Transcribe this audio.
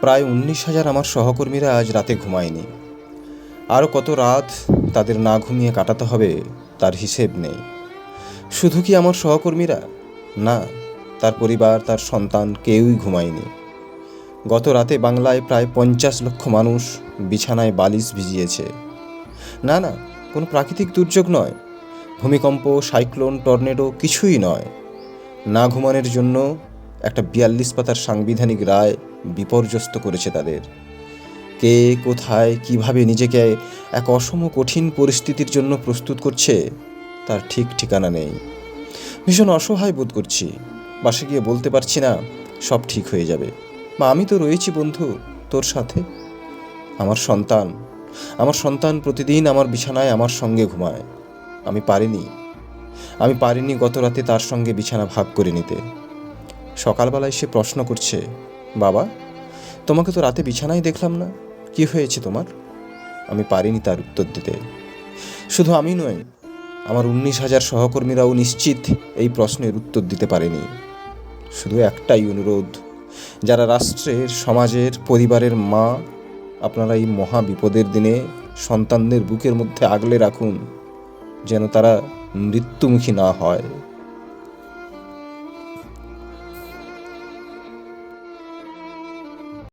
প্রায় উনিশ হাজার আমার সহকর্মীরা আজ রাতে ঘুমায়নি। আরও কত রাত তাদের না ঘুমিয়ে কাটাতে হবে তার হিসেব নেই। শুধু কি আমার সহকর্মীরা? না, তার পরিবার, তার সন্তান কেউই ঘুমায়নি। গত রাতে বাংলায় প্রায় পঞ্চাশ লক্ষ মানুষ বিছানায় বালিশ ভিজিয়েছে। না না, কোনো প্রাকৃতিক দুর্যোগ নয়। ভূমিকম্প, সাইক্লোন, টর্নেডো কিছুই নয়। না ঘুমানোর জন্য একটা বিয়াল্লিশ পাতার সাংবিধানিক রায় বিপর্যস্ত করেছে তাদের। কে কোথায় কীভাবে নিজেকে এক অসম কঠিন পরিস্থিতির জন্য প্রস্তুত করছে, তার ঠিক ঠিকানা নেই। ভীষণ অসহায় বোধ করছি। বাসে গিয়ে বলতে পারছি না, সব ঠিক হয়ে যাবে। মা, আমি তো রয়েছি, বন্ধু। তোর সাথে? আমার সন্তান। আমার সন্তান প্রতিদিন আমার বিছানায় আমার সঙ্গে ঘুমায়। আমি পারিনি। আমি পারিনি গত রাতে তার সঙ্গে বিছানা ভাগ করে নিতে। সকালবেলায় সে প্রশ্ন করছে, বাবা, তোমাকে তো রাতে বিছানায় দেখলাম না। কি হয়েছে তোমার? আমি পারিনি তার উত্তর দিতে। শুধু আমি নই, আমার উনিশ হাজার সহকর্মীরাও নিশ্চিত এই প্রশ্নের উত্তর দিতে পারেনি। শুধু একটাই অনুরোধ, যারা রাষ্ট্রের, সমাজের, পরিবারের মা, আপনারা এই মহা বিপদের দিনে সন্তানদের বুকের মধ্যে আগলে রাখুন, যেন তারা মৃত্যুমুখী না হয়।